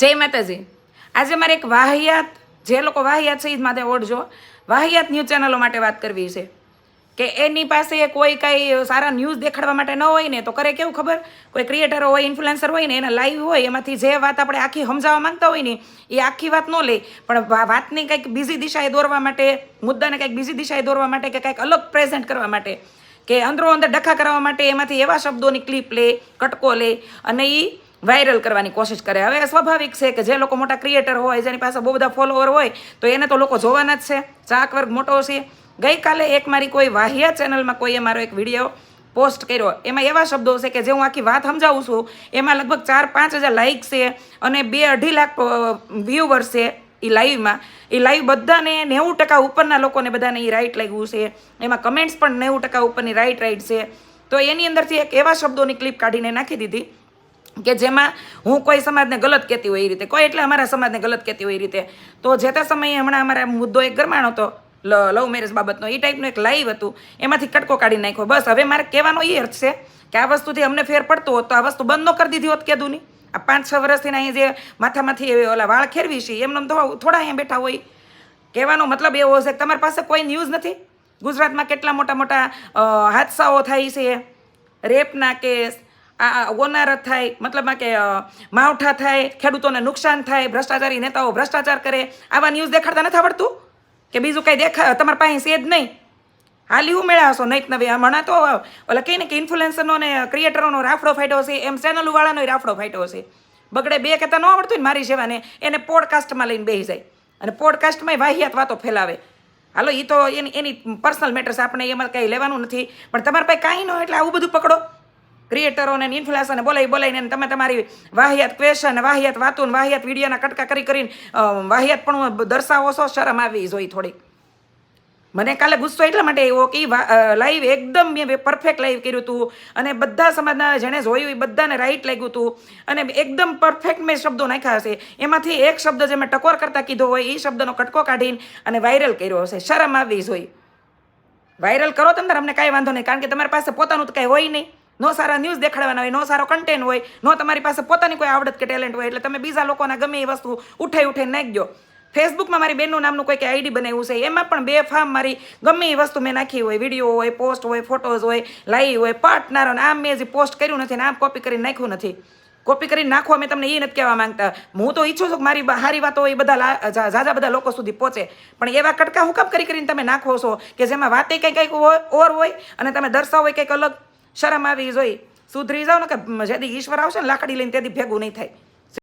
જય માતાજી. આજે મારે એક વાહિયાત, જે લોકો વાહિયાત છે એ માટે ઓળજો વાહિયાત ન્યૂઝ ચેનલો માટે વાત કરવી છે. કે એની પાસે કોઈ કાંઈ સારા ન્યૂઝ દેખાડવા માટે ન હોય ને તો કરે કેવું ખબર? કોઈ ક્રિએટર હોય ઇન્ફ્લુએન્સર હોય ને, એના લાઈવ હોય, એમાંથી જે વાત આપણે આખી સમજાવવા માંગતા હોય ને, એ આખી વાત ન લે. પણ વાતને કંઈક બીજી દિશાએ દોરવા માટે, મુદ્દાને કંઈક બીજી દિશાએ દોરવા માટે કે કંઈક અલગ પ્રેઝન્ટ કરવા માટે, કે અંદરો અંદર ડખા કરવા માટે એમાંથી એવા શબ્દોની ક્લિપ લે, કટકો લે, અને એ વાયરલ કરવાની કોશિશ કરે. હવે સ્વાભાવિક છે કે જે લોકો મોટા ક્રિએટર હોય, જેની પાસે બહુ બધા ફોલોવર હોય, તો એને તો લોકો જોવાના જ છે. ચાક વર્ગ મોટો છે. ગઈકાલે એક મારી કોઈ વાહિયા ચેનલમાં કોઈએ મારો એક વીડિયો પોસ્ટ કર્યો. એમાં એવા શબ્દો છે કે જે હું આખી વાત સમજાવું છું. એમાં લગભગ ચાર પાંચ હજાર લાઇક છે અને બે અઢી લાખ વ્યૂવર્સ છે એ લાઈવમાં એ લાઈવ બધાને નેવું ટકા ઉપરના લોકોને બધાને એ રાઈટ લાગ્યું છે. એમાં કમેન્ટ્સ પણ નેવું ટકા ઉપરની રાઈટ રાઈટ છે. તો એની અંદરથી એક એવા શબ્દોની ક્લિપ કાઢીને નાખી દીધી કે જેમાં હું કોઈ સમાજને ગલત કહેતી હોય એ રીતે, કોઈ એટલે અમારા સમાજને ગલત કહેતી હોય એ રીતે. તો જે તે સમયે હમણાં અમારા મુદ્દો એક ગરમાણો હતો લવ મેરેજ બાબતનો, એ ટાઈપનું એક લાઈવ હતું. એમાંથી કટકો કાઢી નાખ્યો. બસ, હવે મારે કહેવાનો એ અર્થ છે કે આ વસ્તુથી અમને ફેર પડતો હોત તો આ વસ્તુ બંધ ન કરી દીધી હોત કીધું નહીં આ પાંચ, છ વર્ષથી અહીં જે માથામાંથી ઓલા વાળ ખેરવી છે એમને થોડા અહીંયા બેઠા હોય. કહેવાનો મતલબ એવો છે કે તમારી પાસે કોઈ ન્યૂઝ નથી? ગુજરાતમાં કેટલા મોટા મોટા હાદસાઓ થાય છે? રેપના કેસ આ ગોનારત થાય મતલબમાં કે માવઠા થાય, ખેડૂતોને નુકસાન થાય, ભ્રષ્ટાચારી નેતાઓ ભ્રષ્ટાચાર કરે, આવા ન્યૂઝ દેખાડતા નથી આવડતું? કે બીજું કંઈ દેખા, તમારા પાસે છે જ નહીં. હાલી હું મેળાશો નહીં નવી? હમણાં તો ઓલા કહીને કે ઇન્ફ્લુએન્સરનો ને ક્રિએટરોનો રાફડો ફાટ્યો છે, એમ ચેનલવાળાનો રાફડો ફાટ્યો છે. બગડે બે કહેતા ન આવડતું ને મારી સેવાને એને પોડકાસ્ટમાં લઈને બેસી જાય. અને પોડકાસ્ટમાં વાહિયાત વાતો ફેલાવે. હાલો એ તો એની એની પર્સનલ મેટર્સ આપણે એમાં કંઈ લેવાનું નથી. પણ તમારા પાસે કાંઈ ન એટલે આવું બધું પકડો. ક્રિએટરોને ઇન્ફ્લુએન્સરને બોલાવી, બોલાવીને તમે તમારી વાહિયાત ક્વેશ્ચન વાહિયાત વાતું વાહિયાત વિડીયોના કટકા કરી કરીને વાહિયાત પણ દર્શાવો છો? શરમ આવી જોઈ થોડી મને કાલે ગુસ્સો એટલા માટે આવ્યો કે લાઈવ એકદમ મેં પરફેક્ટ લાઈવ કર્યું હતું અને બધા સમાજના જેણે જોયું એ બધાને રાઈટ લાગ્યું હતું અને એકદમ પરફેક્ટ મેં શબ્દો નાખ્યા હશે. એમાંથી એક શબ્દ જે મેં ટકોર કરતા કીધો હોય એ શબ્દનો કટકો કાઢીને અને વાયરલ કર્યો હશે. શરમ આવી જોઈ. વાયરલ કરો તમે અમને કાંઈ વાંધો નહીં, કારણ કે તમારી પાસે પોતાનું તો કાંઈ હોય નહીં. નો સારા ન્યૂઝ દેખાડવાના હોય, નો સારો કન્ટેન્ટ હોય, નો તમારી પાસે પોતાની કોઈ આવડત કે ટેલેન્ટ હોય, એટલે તમે બીજા લોકોના ગમે એ વસ્તુ ઉઠાઈ ઉઠાઈ નાખજો ફેસબુકમાં મારી બેનનું નામનું કોઈ આઈડી બનાવ્યું છે, એમાં પણ બે ફાર્મ મારી ગમે એ વસ્તુ મેં નાખી હોય વીડિયો હોય પોસ્ટ હોય ફોટોઝ હોય લાઈવ હોય પાર્ટનર અને આમ મેં જે પોસ્ટ કર્યું નથી ને આમ કોપી કરીને નાખ્યું નથી. કોપી કરીને નાખો મેં તમને એ નથી કહેવા માંગતા. હું તો ઈચ્છું છું કે મારી સારી વાતો એ બધા ઝાઝા બધા લોકો સુધી પહોંચે. પણ એવા કટકા હું કામ કરી કરીને તમે નાખો છો કે જેમાં વાતે કંઈ કંઈક ઓર હોય અને તમે દર્શાવો કંઈક અલગ શરમ આવી, જોઈ. સુધરી જાઓ ને કે જેથી ઈશ્વર આવશે ને, લાકડી લઈને તેથી ભેગું નહીં થાય.